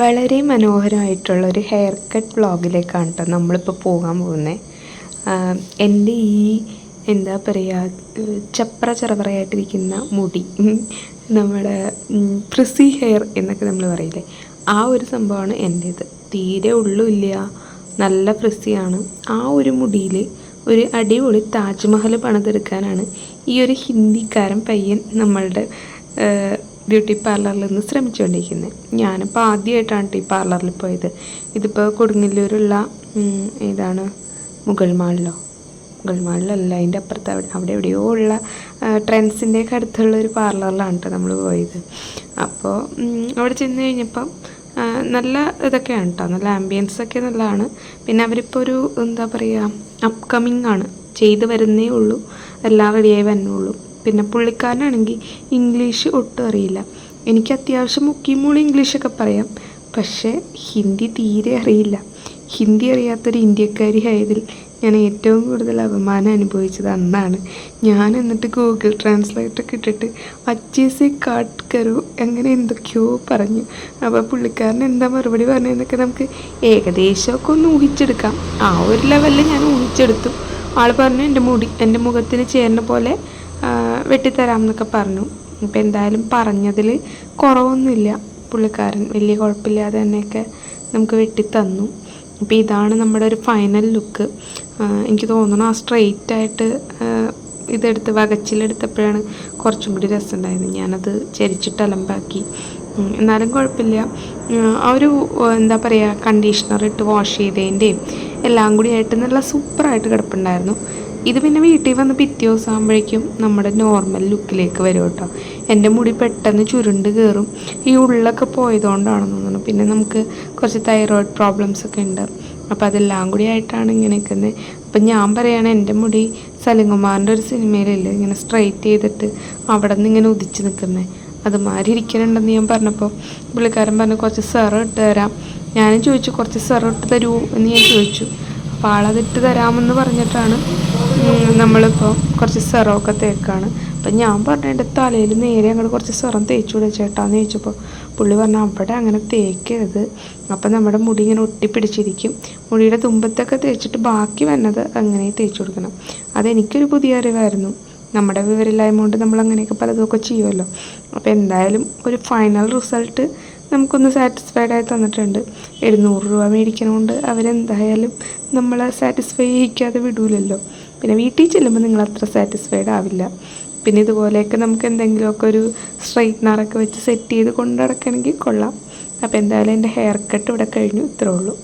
വളരെ മനോഹരമായിട്ടുള്ള ഒരു ഹെയർ കട്ട് വ്ളോഗിലേക്കാണ് കേട്ടോ നമ്മളിപ്പോൾ പോകാൻ പോകുന്നത്. എന്റെ ഈ എന്താ പറയുക ചപ്ര ചറവറയായിട്ടിരിക്കുന്ന മുടി നമ്മുടെ ഫ്രിസി ഹെയർ എന്നൊക്കെ നമ്മൾ പറയില്ലേ ആ ഒരു സംഭവമാണ് എന്റേത്. തീരെ ഉള്ളുമില്ല നല്ല ഫ്രിസിയാണ് ആ ഒരു മുടിയിൽ ഒരു അടിപൊളി താജ്മഹൽ പണിതെടുക്കാനാണ് ഈ ഒരു ഹിന്ദിക്കാരൻ പയ്യൻ നമ്മളുടെ ബ്യൂട്ടി പാർലറിൽ നിന്ന് ശ്രമിച്ചുകൊണ്ടിരിക്കുന്നത് ഞാനിപ്പോൾ ആദ്യമായിട്ടാണ് ഈ പാർലറിൽ പോയത്. ഇതിപ്പോൾ കൊടുങ്ങല്ലൂരുള്ള ഇതാണ് മുഗൾ മാളിലോ? മുഗൾ മാളിലല്ല അതിന്റെ അപ്പുറത്ത് അവിടെ അവിടെ എവിടെയോ ഉള്ള ട്രെൻഡ്സിന്റെയൊക്കെ അടുത്തുള്ള ഒരു പാർലറിലാണ് കേട്ടോ നമ്മൾ പോയത്. അപ്പോൾ അവിടെ ചെന്ന് കഴിഞ്ഞപ്പം നല്ല ഇതൊക്കെയാണ് കേട്ടോ നല്ല ആംബിയൻസ് ഒക്കെ നല്ലതാണ്. പിന്നെ അവരിപ്പോൾ ഒരു എന്താ പറയുക അപ്കമിങ് ആണ്. ചെയ്ത് വരുന്നേ ഉള്ളൂ. എല്ലാം റെഡിയായി വരുന്നുള്ളൂ പിന്നെ പുള്ളിക്കാരനാണെങ്കിൽ ഇംഗ്ലീഷ് ഒട്ടും അറിയില്ല. എനിക്ക് അത്യാവശ്യം മുക്കിമൂളി ഇംഗ്ലീഷൊക്കെ പറയാം. പക്ഷേ ഹിന്ദി തീരെ അറിയില്ല. ഹിന്ദി അറിയാത്തൊരു ഇന്ത്യക്കാരി ആയതിൽ ഞാൻ ഏറ്റവും കൂടുതൽ അപമാനം അനുഭവിച്ചത് അന്നാണ്. ഞാൻ എന്നിട്ട് ഗൂഗിൾ ട്രാൻസ്ലേറ്റർ കിട്ടിട്ട് അച്ചേസെ കാട്ട് കരു അങ്ങനെ എന്തൊക്കെയോ പറഞ്ഞു. അപ്പോൾ പുള്ളിക്കാരൻ എന്താ മറുപടി പറഞ്ഞതെന്നൊക്കെ നമുക്ക് ഏകദേശമൊക്കെ ഒന്ന് ഊഹിച്ചെടുക്കാം. ആ ഒരു ലെവലിൽ ഞാൻ ഊഹിച്ചെടുത്തു. ആൾ പറഞ്ഞു എന്റെ മുടി എന്റെ മുഖത്തിന് ചേരുന്ന പോലെ വെട്ടിത്തരാം എന്നൊക്കെ പറഞ്ഞു. ഇപ്പം എന്തായാലും പറഞ്ഞതിൽ കുറവൊന്നുമില്ല. പുള്ളിക്കാരൻ വലിയ കുഴപ്പമില്ലാതെ തന്നെയൊക്കെ നമുക്ക് വെട്ടിത്തന്നു. അപ്പോൾ ഇതാണ് നമ്മുടെ ഒരു ഫൈനൽ ലുക്ക് എനിക്ക് തോന്നുന്നു ആ സ്ട്രെയിറ്റ് ആയിട്ട് ഇതെടുത്ത് വകച്ചിലെടുത്തപ്പോഴാണ് കുറച്ചും കൂടി രസമുണ്ടായത്. ഞാനത് ചരിച്ചിട്ട് അലമ്പാക്കി. എന്നാലും കുഴപ്പമില്ല. ആ ഒരു എന്താ പറയുക കണ്ടീഷണർ ഇട്ട് വാഷ് ചെയ്തതിന്റെയും എല്ലാം കൂടി ആയിട്ട് നല്ല സൂപ്പറായിട്ട് കിടപ്പുണ്ടായിരുന്നു. ഇത് പിന്നെ വീട്ടിൽ വന്ന് പിറ്റേ ദിവസം ആകുമ്പോഴേക്കും നമ്മുടെ നോർമൽ ലുക്കിലേക്ക് വരും കേട്ടോ. എന്റെ മുടി പെട്ടെന്ന് ചുരുണ്ട് കയറും. ഈ ഉള്ളൊക്കെ പോയതുകൊണ്ടാണെന്ന് തോന്നുന്നു. പിന്നെ നമുക്ക് കുറച്ച് തൈറോയിഡ് പ്രോബ്ലംസ് ഒക്കെ ഉണ്ട്. അപ്പോൾ അതെല്ലാം കൂടി ആയിട്ടാണ് ഇങ്ങനെ നിൽക്കുന്നത്. അപ്പം ഞാൻ പറയുകയാണ് എന്റെ മുടി സലിംകുമാറിന്റെ ഒരു സിനിമയിലല്ലേ ഇങ്ങനെ സ്ട്രൈറ്റ് ചെയ്തിട്ട് അവിടെ നിന്ന് ഇങ്ങനെ ഉദിച്ച് നിൽക്കുന്നത്. അതുമാതിരി ഇരിക്കുന്നുണ്ടെന്ന് ഞാൻ പറഞ്ഞപ്പോൾ പുള്ളിക്കാരൻ പറഞ്ഞു കുറച്ച് സെറ ഇട്ട് തരാം. ഞാനും ചോദിച്ചു കുറച്ച് സെറ ഇട്ട് തരുമോ എന്ന് ഞാൻ ചോദിച്ചു. അപ്പോൾ ആളതിട്ട് തരാമെന്ന് പറഞ്ഞിട്ടാണ് നമ്മളിപ്പോൾ കുറച്ച് സെറമൊക്കെ തേക്കാണ്. അപ്പം ഞാൻ പറഞ്ഞു എന്റെ തലയിൽ നേരെ അങ്ങോട്ട് കുറച്ച് സെറം തേച്ചുകൂടെ ചേട്ടാന്ന് ചോദിച്ചപ്പോൾ പുള്ളി പറഞ്ഞു അവിടെ അങ്ങനെ തേക്കരുത്. അപ്പം നമ്മുടെ മുടി ഇങ്ങനെ ഒട്ടിപ്പിടിച്ചിരിക്കും. മുടിയുടെ തുമ്പത്തൊക്കെ തേച്ചിട്ട് ബാക്കി വന്നത് അങ്ങനെ തേച്ചു കൊടുക്കണം. അതെനിക്കൊരു പുതിയ അറിവായിരുന്നു. നമ്മുടെ വിവരമില്ലായ്മ കൊണ്ട് നമ്മൾ അങ്ങനെയൊക്കെ പലതൊക്കെ ചെയ്യുമല്ലോ. അപ്പോൾ എന്തായാലും ഒരു ഫൈനൽ റിസൾട്ട് നമുക്കൊന്ന് സാറ്റിസ്ഫൈഡ് ആയി തന്നിട്ടുണ്ട്. എഴുന്നൂറ് രൂപ മേടിക്കണോണ്ട് അവരെന്തായാലും നമ്മളെ സാറ്റിസ്ഫൈ ചെയ്യിക്കാതെ വിടൂലല്ലോ. പിന്നെ വീട്ടിൽ ചെല്ലുമ്പോൾ നിങ്ങൾ അത്ര സാറ്റിസ്ഫൈഡ് ആവില്ല. പിന്നെ ഇതുപോലെയൊക്കെ നമുക്ക് എന്തെങ്കിലുമൊക്കെ ഒരു സ്ട്രൈറ്റ്നറൊക്കെ വെച്ച് സെറ്റ് ചെയ്ത് കൊണ്ടു നടക്കണമെങ്കിൽ കൊള്ളാം. അപ്പോൾ എന്തായാലും എന്റെ ഹെയർ കട്ട് ഇവിടെ കഴിഞ്ഞു ഇത്രേ ഉള്ളൂ.